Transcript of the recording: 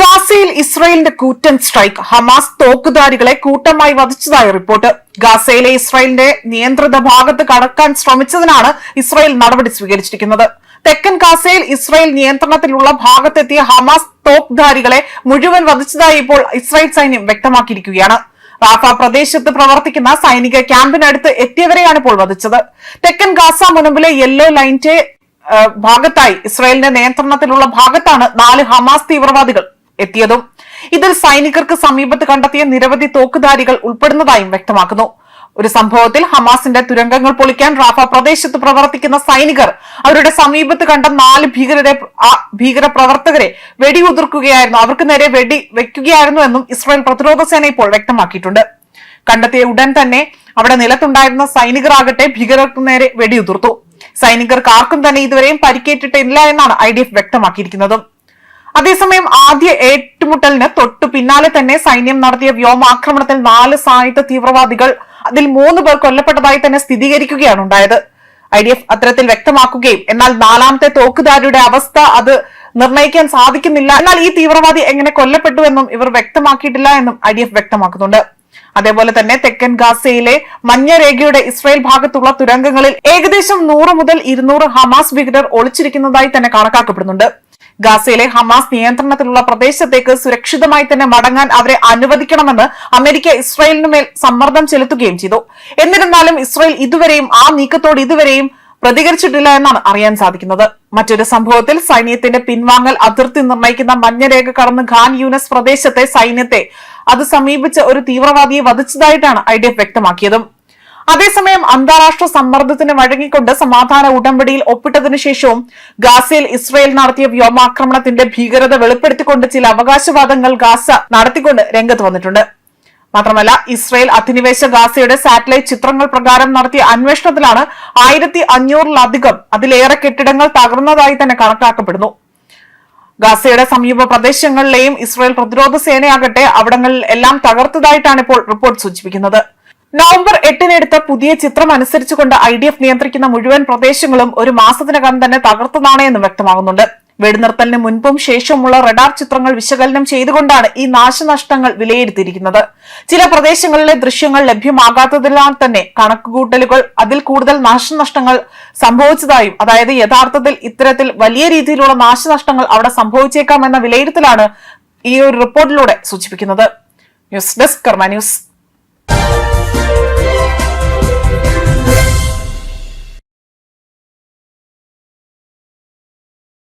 ഗാസയിൽ ഇസ്രായേലിന്റെ കൂറ്റൻ സ്ട്രൈക്ക്. ഹമാസ് തോക്കുധാരികളെ കൂട്ടമായി വധിച്ചതായി റിപ്പോർട്ട്. ഗാസയിലെ ഇസ്രായേലിന്റെ നിയന്ത്രിത ഭാഗത്ത് കടക്കാൻ ശ്രമിച്ചതിനാണ് ഇസ്രായേൽ നടപടി സ്വീകരിച്ചിരിക്കുന്നത്. തെക്കൻ ഗാസയിൽ ഇസ്രായേൽ നിയന്ത്രണത്തിലുള്ള ഭാഗത്തെത്തിയ ഹമാസ് തോക്ക്ധാരികളെ മുഴുവൻ വധിച്ചതായി ഇപ്പോൾ ഇസ്രായേൽ സൈന്യം വ്യക്തമാക്കിയിരിക്കുകയാണ്. റാഫ പ്രദേശത്ത് പ്രവർത്തിക്കുന്ന സൈനിക ക്യാമ്പിനടുത്ത് എത്തിയവരെയാണ് ഇപ്പോൾ വധിച്ചത്. തെക്കൻ ഗാസ മുനമ്പിലെ യെല്ലോ ലൈനിന്റെ ഭാഗത്തായി ഇസ്രായേലിന്റെ നിയന്ത്രണത്തിലുള്ള ഭാഗത്താണ് നാല് ഹമാസ് തീവ്രവാദികൾ എത്തിയതും ഇതിൽ സൈനികർക്ക് സമീപത്ത് കണ്ടെത്തിയ നിരവധി തോക്കുധാരികൾ ഉൾപ്പെടുന്നതായും വ്യക്തമാക്കുന്നു. ഒരു സംഭവത്തിൽ ഹമാസിന്റെ തുരങ്കങ്ങൾ പൊളിക്കാൻ റാഫ പ്രദേശത്ത് പ്രവർത്തിക്കുന്ന സൈനികർ അവരുടെ സമീപത്ത് കണ്ട നാല് ഭീകരരെ ഭീകര പ്രവർത്തകരെ വെടിയുതിർക്കുകയായിരുന്നു. അവർക്ക് നേരെ വെടി വെക്കുകയായിരുന്നു എന്നും ഇസ്രായേൽ പ്രതിരോധ സേന ഇപ്പോൾ വ്യക്തമാക്കിയിട്ടുണ്ട്. കണ്ടെത്തിയ ഉടൻ തന്നെ അവിടെ നിലത്തുണ്ടായിരുന്ന സൈനികരാകട്ടെ ഭീകരർക്ക് നേരെ വെടിയുതിർത്തു. സൈനികർക്ക് ആർക്കും തന്നെ ഇതുവരെയും പരിക്കേറ്റിട്ടില്ല എന്നാണ് ഐ ഡി എഫ് വ്യക്തമാക്കിയിരിക്കുന്നതും. അതേസമയം ആദ്യ ഏറ്റുമുട്ടലിന് തൊട്ടു പിന്നാലെ തന്നെ സൈന്യം നടത്തിയ വ്യോമാക്രമണത്തിൽ നാല് സായുധ തീവ്രവാദികൾ അതിൽ മൂന്ന് പേർ കൊല്ലപ്പെട്ടതായി തന്നെ സ്ഥിരീകരിക്കുകയാണ് ഉണ്ടായത്. ഐ ഡി എഫ് അത്തരത്തിൽ വ്യക്തമാക്കുകയും എന്നാൽ നാലാമത്തെ തോക്കുധാരിയുടെ അവസ്ഥ അത് നിർണയിക്കാൻ സാധിക്കുന്നില്ല. എന്നാൽ ഈ തീവ്രവാദി എങ്ങനെ കൊല്ലപ്പെട്ടു എന്നും ഇവർ വ്യക്തമാക്കിയിട്ടില്ല എന്നും ഐ ഡി എഫ് വ്യക്തമാക്കുന്നുണ്ട്. അതേപോലെ തന്നെ തെക്കൻ ഗാസയിലെ മഞ്ഞരേഖയുടെ ഇസ്രായേൽ ഭാഗത്തുള്ള തുരങ്കങ്ങളിൽ ഏകദേശം നൂറ് മുതൽ ഇരുന്നൂറ് ഹമാസ് ഭീകരർ ഒളിച്ചിരിക്കുന്നതായി തന്നെ കണക്കാക്കപ്പെടുന്നുണ്ട്. ഗാസയിലെ ഹമാസ് നിയന്ത്രണത്തിലുള്ള പ്രദേശത്തേക്ക് സുരക്ഷിതമായി തന്നെ മടങ്ങാൻ അവരെ അനുവദിക്കണമെന്ന് അമേരിക്ക ഇസ്രായേലിന് മേൽ സമ്മർദ്ദം ചെലുത്തുകയും ചെയ്തു. എന്നിരുന്നാലും ഇസ്രായേൽ ഇതുവരെയും ആ നീക്കത്തോട് ഇതുവരെയും പ്രതികരിച്ചിട്ടില്ല എന്നാണ് അറിയാൻ സാധിക്കുന്നത്. മറ്റൊരു സംഭവത്തിൽ സൈന്യത്തിന്റെ പിൻവാങ്ങൽ അതിർത്തി നിർണയിക്കുന്ന മഞ്ഞരേഖ കടന്ന് ഖാൻ യൂനസ് പ്രദേശത്തെ സൈന്യത്തെ അത് സമീപിച്ച് ഒരു തീവ്രവാദിയെ വധിച്ചതായിട്ടാണ് ഐ ഡി എഫ് വ്യക്തമാക്കിയതും. അതേസമയം അന്താരാഷ്ട്ര സമ്മർദ്ദത്തിന് വഴങ്ങിക്കൊണ്ട് സമാധാന ഉടമ്പടിയിൽ ഒപ്പിട്ടതിനു ശേഷവും ഗാസയിൽ ഇസ്രയേൽ നടത്തിയ വ്യോമാക്രമണത്തിന്റെ ഭീകരത വെളിപ്പെടുത്തിക്കൊണ്ട് ചില അവകാശവാദങ്ങൾ ഗാസ നടത്തിക്കൊണ്ട് രംഗത്ത് വന്നിട്ടുണ്ട്. മാത്രമല്ല ഇസ്രയേൽ അധിനിവേശ ഗാസയുടെ സാറ്റലൈറ്റ് ചിത്രങ്ങൾ പ്രകാരം നടത്തിയ അന്വേഷണത്തിലാണ് ആയിരത്തി അഞ്ഞൂറിലധികം അതിലേറെ കെട്ടിടങ്ങൾ തകർന്നതായി തന്നെ കണക്കാക്കപ്പെടുന്നു. ഗാസയുടെ സമീപ പ്രദേശങ്ങളിലെയും ഇസ്രയേൽ പ്രതിരോധ സേനയാകട്ടെ അവിടങ്ങളിൽ എല്ലാം തകർത്തതായിട്ടാണ് ഇപ്പോൾ റിപ്പോർട്ട് സൂചിപ്പിക്കുന്നത്. നവംബർ എട്ടിനെടുത്ത പുതിയ ചിത്രം അനുസരിച്ചുകൊണ്ട് ഐ ഡി എഫ് നിയന്ത്രിക്കുന്ന മുഴുവൻ പ്രദേശങ്ങളും ഒരു മാസത്തിനകം തന്നെ തകർത്തതാണ് എന്ന് വ്യക്തമാകുന്നുണ്ട്. വെടിനിർത്തലിന് മുൻപും ശേഷവുമുള്ള റഡാർ ചിത്രങ്ങൾ വിശകലനം ചെയ്തുകൊണ്ടാണ് ഈ നാശനഷ്ടങ്ങൾ വിലയിരുത്തിയിരിക്കുന്നത്. ചില പ്രദേശങ്ങളിലെ ദൃശ്യങ്ങൾ ലഭ്യമാകാത്തതിനാൽ തന്നെ കണക്കുകൂട്ടലുകൾ അതിൽ കൂടുതൽ നാശനഷ്ടങ്ങൾ സംഭവിച്ചതായും അതായത് യഥാർത്ഥത്തിൽ ഇത്തരത്തിൽ വലിയ രീതിയിലുള്ള നാശനഷ്ടങ്ങൾ അവിടെ സംഭവിച്ചേക്കാമെന്ന വിലയിരുത്തലാണ് ഈ ഒരു റിപ്പോർട്ടിലൂടെ സൂചിപ്പിക്കുന്നത്. News desk Karma news.